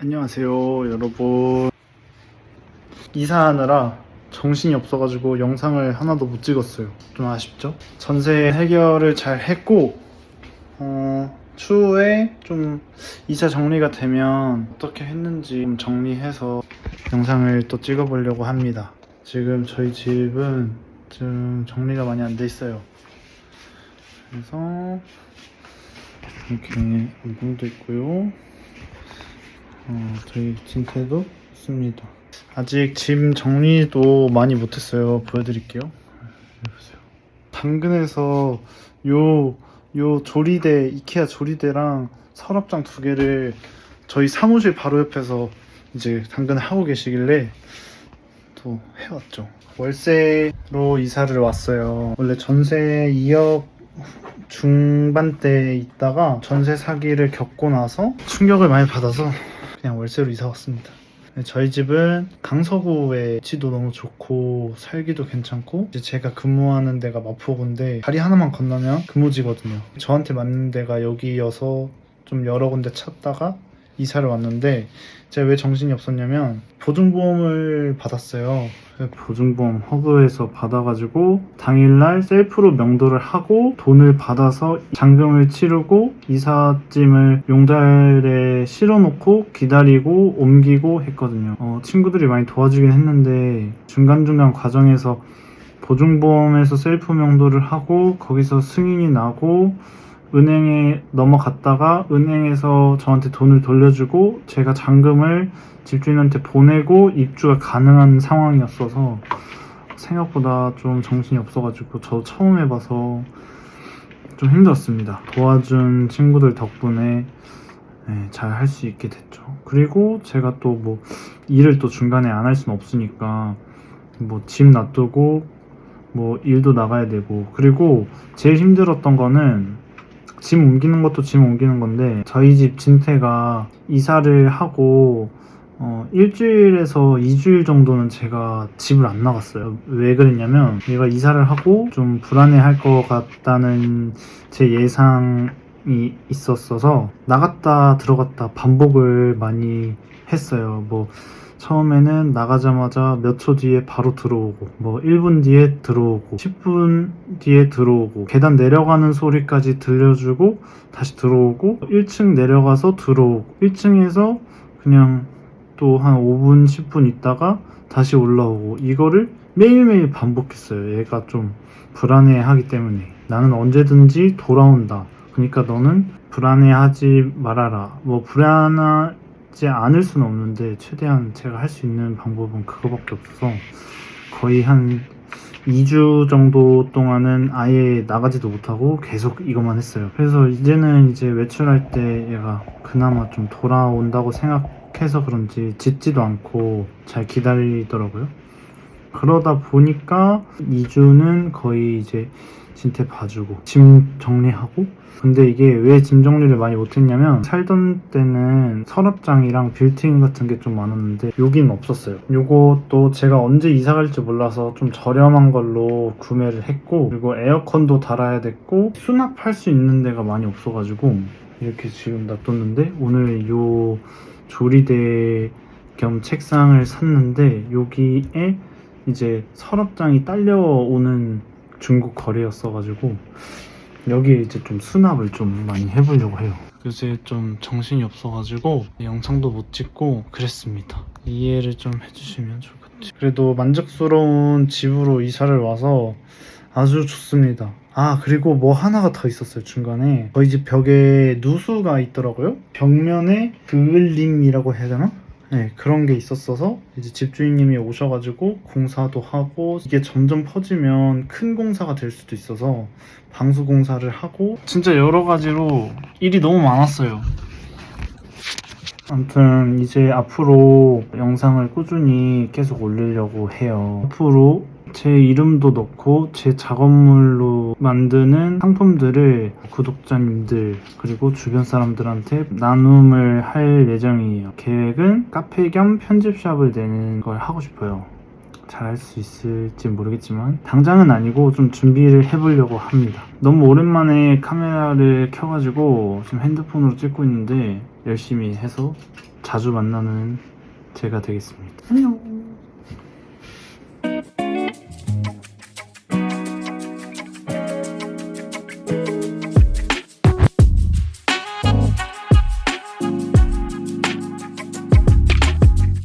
안녕하세요 여러분. 이사하느라 정신이 없어가지고 영상을 하나도 못 찍었어요. 좀 아쉽죠? 전세 해결을 잘 했고 어, 추후에 좀 이사 정리가 되면 어떻게 했는지 좀 정리해서 영상을 또 찍어보려고 합니다. 지금 저희 집은 좀 정리가 많이 안 돼 있어요. 그래서 이렇게 문도 있고요 어, 저희 진태도 있습니다. 아직 짐 정리도 많이 못했어요. 보여드릴게요. 보세요. 당근에서 요, 요 조리대, 이케아 조리대랑 서랍장 두 개를 저희 사무실 바로 옆에서 이제 당근을 하고 계시길래 또 해왔죠. 월세로 이사를 왔어요. 원래 전세 2억 중반대에 있다가 전세 사기를 겪고 나서 충격을 많이 받아서 그냥 월세로 이사 왔습니다. 네, 저희 집은 강서구에 위치도 너무 좋고 살기도 괜찮고 이제 제가 근무하는 데가 마포구인데 다리 하나만 건너면 근무지거든요. 저한테 맞는 데가 여기여서 좀 여러 군데 찾다가 이사를 왔는데 제가 왜 정신이 없었냐면 보증보험을 받았어요. 보증보험 허브에서 받아가지고 당일날 셀프로 명도를 하고 돈을 받아서 잔금을 치르고 이삿짐을 용달에 실어놓고 기다리고 옮기고 했거든요. 어, 친구들이 많이 도와주긴 했는데 중간중간 과정에서 보증보험에서 셀프 명도를 하고 거기서 승인이 나고 은행에 넘어갔다가 은행에서 저한테 돈을 돌려주고 제가 잔금을 집주인한테 보내고 입주가 가능한 상황이었어서 생각보다 좀 정신이 없어가지고 저 처음 해봐서 좀 힘들었습니다. 도와준 친구들 덕분에 네, 잘할 수 있게 됐죠. 그리고 제가 또 뭐 일을 또 중간에 안 할 수는 없으니까 뭐 집 놔두고 뭐 일도 나가야 되고 그리고 제일 힘들었던 거는 짐 옮기는 것도 짐 옮기는 건데 저희 집 진태가 이사를 하고 어, 일주일에서 2주일 정도는 제가 집을 안 나갔어요. 왜 그랬냐면 얘가 이사를 하고 좀 불안해 할 것 같다는 제 예상 이 있었어서 나갔다 들어갔다 반복을 많이 했어요. 뭐 처음에는 나가자마자 몇 초 뒤에 바로 들어오고 뭐 1분 뒤에 들어오고 10분 뒤에 들어오고 계단 내려가는 소리까지 들려주고 다시 들어오고 1층 내려가서 들어오고 1층에서 그냥 또 한 5분 10분 있다가 다시 올라오고 이거를 매일매일 반복했어요. 얘가 좀 불안해하기 때문에 나는 언제든지 돌아온다. 그러니까 너는 불안해하지 말아라. 뭐 불안하지 않을 수는 없는데 최대한 제가 할 수 있는 방법은 그거밖에 없어서 거의 한 2주 정도 동안은 아예 나가지도 못하고 계속 이것만 했어요. 그래서 이제는 이제 외출할 때 얘가 그나마 좀 돌아온다고 생각해서 그런지 짖지도 않고 잘 기다리더라고요. 그러다 보니까 2주는 거의 이제 진태 봐주고 짐 정리하고? 근데 이게 왜 짐 정리를 많이 못했냐면 살던 때는 서랍장이랑 빌트인 같은 게 좀 많았는데 여긴 없었어요. 요것도 제가 언제 이사 갈지 몰라서 좀 저렴한 걸로 구매를 했고 그리고 에어컨도 달아야 됐고 수납할 수 있는 데가 많이 없어가지고 이렇게 지금 놔뒀는데 오늘 요 조리대 겸 책상을 샀는데 여기에 이제 서랍장이 딸려오는 중국 거래였어가지고 여기에 이제 좀 수납을 좀 많이 해보려고 해요. 요새 좀 정신이 없어가지고 영상도 못 찍고 그랬습니다. 이해를 좀 해주시면 좋을 것 같아요. 그래도 만족스러운 집으로 이사를 와서 아주 좋습니다. 아 그리고 뭐 하나가 더 있었어요 중간에 저희 집 벽에 누수가 있더라고요. 벽면에 그을림이라고 해야 되나? 네, 그런 게 있었어서 이제 집주인님이 오셔가지고 공사도 하고 이게 점점 퍼지면 큰 공사가 될 수도 있어서 방수 공사를 하고 진짜 여러 가지로 일이 너무 많았어요. 아무튼 이제 앞으로 영상을 꾸준히 계속 올리려고 해요. 앞으로 제 이름도 넣고 제 작업물로 만드는 상품들을 구독자님들 그리고 주변 사람들한테 나눔을 할 예정이에요. 계획은 카페 겸 편집샵을 내는 걸 하고 싶어요. 잘할 수 있을지 모르겠지만 당장은 아니고 좀 준비를 해보려고 합니다. 너무 오랜만에 카메라를 켜가지고 지금 핸드폰으로 찍고 있는데 열심히 해서 자주 만나는 제가 되겠습니다. 안녕.